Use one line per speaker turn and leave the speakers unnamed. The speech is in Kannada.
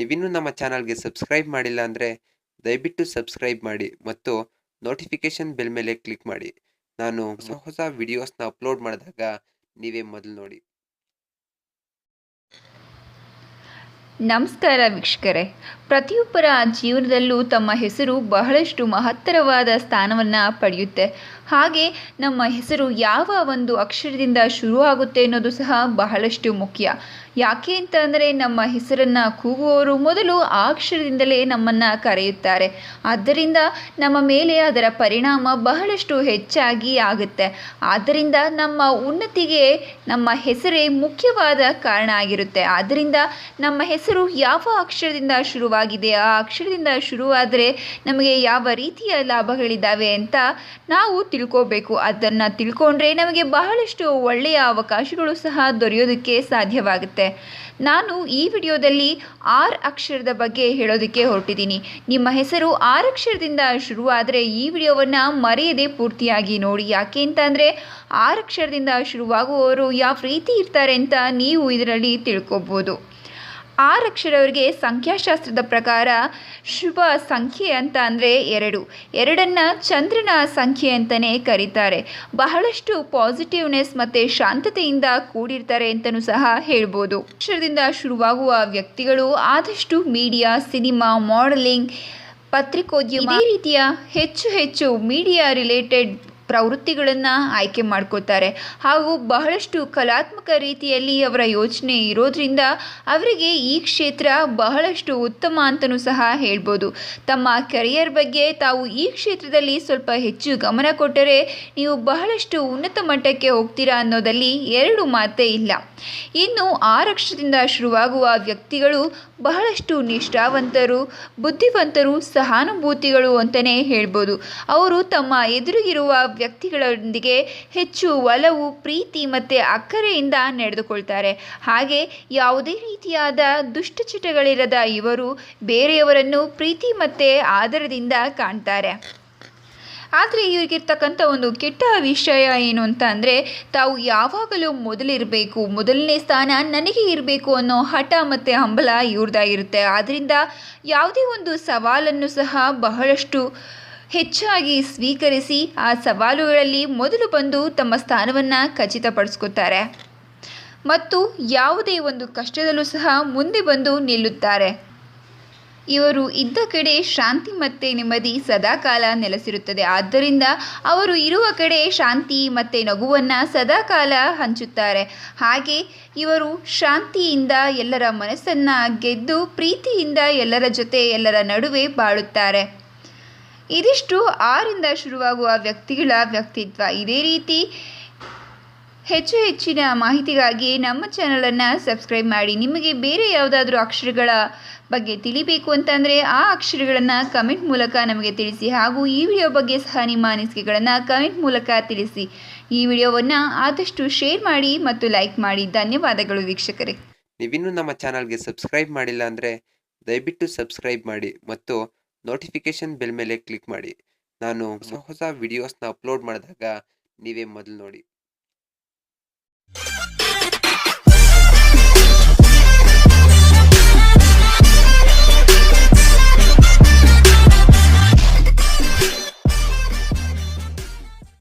ನೀವಿನ್ನೂ ನಮ್ಮ ಚಾನಲ್ಗೆ ಸಬ್ಸ್ಕ್ರೈಬ್ ಮಾಡಿಲ್ಲ ಅಂದರೆ ದಯವಿಟ್ಟು ಸಬ್ಸ್ಕ್ರೈಬ್ ಮಾಡಿ ಮತ್ತು ನೋಟಿಫಿಕೇಷನ್ ಬೆಲ್ ಮೇಲೆ ಕ್ಲಿಕ್ ಮಾಡಿ. ನಾನು ಹೊಸ ಹೊಸ ವಿಡಿಯೋಸ್ನ ಅಪ್ಲೋಡ್ ಮಾಡಿದಾಗ ನೀವೇ ಮೊದಲು ನೋಡಿ.
ನಮಸ್ಕಾರ ವೀಕ್ಷಕರೇ. ಪ್ರತಿಯೊಬ್ಬರ ಜೀವನದಲ್ಲೂ ತಮ್ಮ ಹೆಸರು ಬಹಳಷ್ಟು ಮಹತ್ತರವಾದ ಸ್ಥಾನವನ್ನು ಪಡೆಯುತ್ತೆ. ಹಾಗೆ ನಮ್ಮ ಹೆಸರು ಯಾವ ಒಂದು ಅಕ್ಷರದಿಂದ ಶುರುವಾಗುತ್ತೆ ಅನ್ನೋದು ಸಹ ಬಹಳಷ್ಟು ಮುಖ್ಯ. ಯಾಕೆ ಅಂತ ಅಂದರೆ ನಮ್ಮ ಹೆಸರನ್ನು ಕೂಗುವವರು ಮೊದಲು ಆ ಅಕ್ಷರದಿಂದಲೇ ನಮ್ಮನ್ನು ಕರೆಯುತ್ತಾರೆ. ಆದ್ದರಿಂದ ನಮ್ಮ ಮೇಲೆ ಅದರ ಪರಿಣಾಮ ಬಹಳಷ್ಟು ಹೆಚ್ಚಾಗಿ ಆಗುತ್ತೆ. ಆದ್ದರಿಂದ ನಮ್ಮ ಉನ್ನತಿಗೆ ನಮ್ಮ ಹೆಸರೇ ಮುಖ್ಯವಾದ ಕಾರಣ ಆಗಿರುತ್ತೆ. ಆದ್ದರಿಂದ ನಮ್ಮ ಹೆಸರು ಯಾವ ಅಕ್ಷರದಿಂದ ಶುರುವಾಗಿದೆ ಆ ಅಕ್ಷರದಿಂದ ಶುರುವಾದರೆ ನಮಗೆ ಯಾವ ರೀತಿಯ ಲಾಭಗಳಿದ್ದಾವೆ ಅಂತ ನಾವು ತಿಳ್ಕೋಬೇಕು. ಅದನ್ನು ತಿಳ್ಕೊಂಡ್ರೆ ನಮಗೆ ಬಹಳಷ್ಟು ಒಳ್ಳೆಯ ಅವಕಾಶಗಳು ಸಹ ದೊರೆಯೋದಕ್ಕೆ ಸಾಧ್ಯವಾಗುತ್ತೆ. ನಾನು ಈ ವಿಡಿಯೋದಲ್ಲಿ ಆರ್ ಅಕ್ಷರದ ಬಗ್ಗೆ ಹೇಳೋದಕ್ಕೆ ಹೊರಟಿದ್ದೀನಿ. ನಿಮ್ಮ ಹೆಸರು ಆರ್ ಅಕ್ಷರದಿಂದ ಶುರುವಾದರೆ ಈ ವಿಡಿಯೋವನ್ನು ಮರೆಯದೆ ಪೂರ್ತಿಯಾಗಿ ನೋಡಿ. ಯಾಕೆ ಅಂತ ಅಂದರೆ ಆರ್ ಅಕ್ಷರದಿಂದ ಶುರುವಾಗುವವರು ಯಾವ ರೀತಿ ಇರ್ತಾರೆ ಅಂತ ನೀವು ಇದರಲ್ಲಿ ತಿಳ್ಕೊಬೋದು. ಆರ್ ಅಕ್ಷರವರಿಗೆ ಸಂಖ್ಯಾಶಾಸ್ತ್ರದ ಪ್ರಕಾರ ಶುಭ ಸಂಖ್ಯೆ ಅಂತ ಅಂದರೆ ಎರಡು. ಎರಡನ್ನು ಚಂದ್ರನ ಸಂಖ್ಯೆ ಅಂತಲೇ ಕರೀತಾರೆ. ಬಹಳಷ್ಟು ಪಾಸಿಟಿವ್ನೆಸ್ ಮತ್ತು ಶಾಂತತೆಯಿಂದ ಕೂಡಿರ್ತಾರೆ ಅಂತಲೂ ಸಹ ಹೇಳ್ಬೋದು. ಅಕ್ಷರದಿಂದ ಶುರುವಾಗುವ ವ್ಯಕ್ತಿಗಳು ಆದಷ್ಟು ಮೀಡಿಯಾ, ಸಿನಿಮಾ, ಮಾಡಲಿಂಗ್, ಪತ್ರಿಕೋದ್ಯಮ ಈ ರೀತಿಯ ಹೆಚ್ಚು ಹೆಚ್ಚು ಮೀಡಿಯಾ ರಿಲೇಟೆಡ್ ಪ್ರವೃತ್ತಿಗಳನ್ನು ಆಯ್ಕೆ ಮಾಡ್ಕೋತಾರೆ ಹಾಗೂ ಬಹಳಷ್ಟು ಕಲಾತ್ಮಕ ರೀತಿಯಲ್ಲಿ ಅವರ ಯೋಚನೆ ಇರೋದ್ರಿಂದ ಅವರಿಗೆ ಈ ಕ್ಷೇತ್ರ ಬಹಳಷ್ಟು ಉತ್ತಮ ಅಂತಲೂ ಸಹ ಹೇಳ್ಬೋದು. ತಮ್ಮ ಕೆರಿಯರ್ ಬಗ್ಗೆ ತಾವು ಈ ಕ್ಷೇತ್ರದಲ್ಲಿ ಸ್ವಲ್ಪ ಹೆಚ್ಚು ಗಮನ ಕೊಟ್ಟರೆ ನೀವು ಬಹಳಷ್ಟು ಉನ್ನತ ಮಟ್ಟಕ್ಕೆ ಹೋಗ್ತೀರಾ ಅನ್ನೋದಲ್ಲಿ ಎರಡು ಮಾತೇ ಇಲ್ಲ. ಇನ್ನು ಆರಕ್ಷದಿಂದ ಶುರುವಾಗುವ ವ್ಯಕ್ತಿಗಳು ಬಹಳಷ್ಟು ನಿಷ್ಠಾವಂತರು, ಬುದ್ಧಿವಂತರು, ಸಹಾನುಭೂತಿಗಳು ಅಂತಲೇ ಹೇಳ್ಬೋದು. ಅವರು ತಮ್ಮ ಎದುರಿಗಿರುವ ವ್ಯಕ್ತಿಗಳೊಂದಿಗೆ ಹೆಚ್ಚು ಒಲವು, ಪ್ರೀತಿ ಮತ್ತು ಅಕ್ಕರೆಯಿಂದ ನಡೆದುಕೊಳ್ತಾರೆ. ಹಾಗೆ ಯಾವುದೇ ರೀತಿಯಾದ ದುಷ್ಟಚಟಗಳಿರದ ಇವರು ಬೇರೆಯವರನ್ನು ಪ್ರೀತಿ ಮತ್ತು ಆದರದಿಂದ ಕಾಣ್ತಾರೆ. ಆದರೆ ಇವರಿಗಿರ್ತಕ್ಕಂಥ ಒಂದು ಕೆಟ್ಟ ವಿಷಯ ಏನು ಅಂತ ಅಂದರೆ, ತಾವು ಯಾವಾಗಲೂ ಮೊದಲಿರಬೇಕು, ಮೊದಲನೇ ಸ್ಥಾನ ನನಗೆ ಇರಬೇಕು ಅನ್ನೋ ಹಠ ಮತ್ತು ಹಂಬಲ ಇವ್ರದ್ದಾಗಿರುತ್ತೆ ಆದ್ದರಿಂದ ಯಾವುದೇ ಒಂದು ಸವಾಲನ್ನು ಸಹ ಬಹಳಷ್ಟು ಹೆಚ್ಚಾಗಿ ಸ್ವೀಕರಿಸಿ ಆ ಸವಾಲುಗಳಲ್ಲಿ ಮೊದಲು ಬಂದು ತಮ್ಮ ಸ್ಥಾನವನ್ನು ಖಚಿತಪಡಿಸ್ಕೊತಾರೆ. ಮತ್ತು ಯಾವುದೇ ಒಂದು ಕಷ್ಟದಲ್ಲೂ ಸಹ ಮುಂದೆ ಬಂದು ನಿಲ್ಲುತ್ತಾರೆ. ಇವರು ಇದ್ದ ಕಡೆ ಶಾಂತಿ ಮತ್ತು ನೆಮ್ಮದಿ ಸದಾಕಾಲ ನೆಲೆಸಿರುತ್ತದೆ. ಆದ್ದರಿಂದ ಅವರು ಇರುವ ಕಡೆ ಶಾಂತಿ ಮತ್ತು ನಗುವನ್ನು ಸದಾಕಾಲ ಹಂಚುತ್ತಾರೆ. ಹಾಗೆ ಇವರು ಶಾಂತಿಯಿಂದ ಎಲ್ಲರ ಮನಸ್ಸನ್ನು ಗೆದ್ದು, ಪ್ರೀತಿಯಿಂದ ಎಲ್ಲರ ಜೊತೆ ಎಲ್ಲರ ನಡುವೆ ಬಾಳುತ್ತಾರೆ. ಇದಿಷ್ಟು ಆರಿಂದ ಶುರುವಾಗುವ ವ್ಯಕ್ತಿಗಳ ವ್ಯಕ್ತಿತ್ವ. ಇದೇ ರೀತಿ ಹೆಚ್ಚು ಹೆಚ್ಚಿನ ಮಾಹಿತಿಗಾಗಿ ನಮ್ಮ ಚಾನಲನ್ನು ಸಬ್ಸ್ಕ್ರೈಬ್ ಮಾಡಿ. ನಿಮಗೆ ಬೇರೆ ಯಾವುದಾದ್ರೂ ಅಕ್ಷರಗಳ ಬಗ್ಗೆ ತಿಳಿಬೇಕು ಅಂತಂದರೆ ಆ ಅಕ್ಷರಗಳನ್ನು ಕಮೆಂಟ್ ಮೂಲಕ ನಮಗೆ ತಿಳಿಸಿ. ಹಾಗೂ ಈ ವಿಡಿಯೋ ಬಗ್ಗೆ ಸಹ ನಿಮ್ಮ ಅನಿಸಿಕೆಗಳನ್ನು ಕಮೆಂಟ್ ಮೂಲಕ ತಿಳಿಸಿ. ಈ ವಿಡಿಯೋವನ್ನು ಆದಷ್ಟು ಶೇರ್ ಮಾಡಿ ಮತ್ತು ಲೈಕ್ ಮಾಡಿ. ಧನ್ಯವಾದಗಳು ವೀಕ್ಷಕರೇ.
ನೀವಿನ್ನೂ ನಮ್ಮ ಚಾನಲ್ಗೆ ಸಬ್ಸ್ಕ್ರೈಬ್ ಮಾಡಿಲ್ಲ ಅಂದರೆ ದಯವಿಟ್ಟು ಸಬ್ಸ್ಕ್ರೈಬ್ ಮಾಡಿ ಮತ್ತು ನೋಟಿಫಿಕೇಷನ್ ಬೆಲ್ ಮೇಲೆ ಕ್ಲಿಕ್ ಮಾಡಿ. ನಾನು ಹೊಸ ಹೊಸ ವಿಡಿಯೋಸ್ನ ಅಪ್ಲೋಡ್ ಮಾಡಿದಾಗ ನೀವೇ ಮೊದಲು ನೋಡಿ.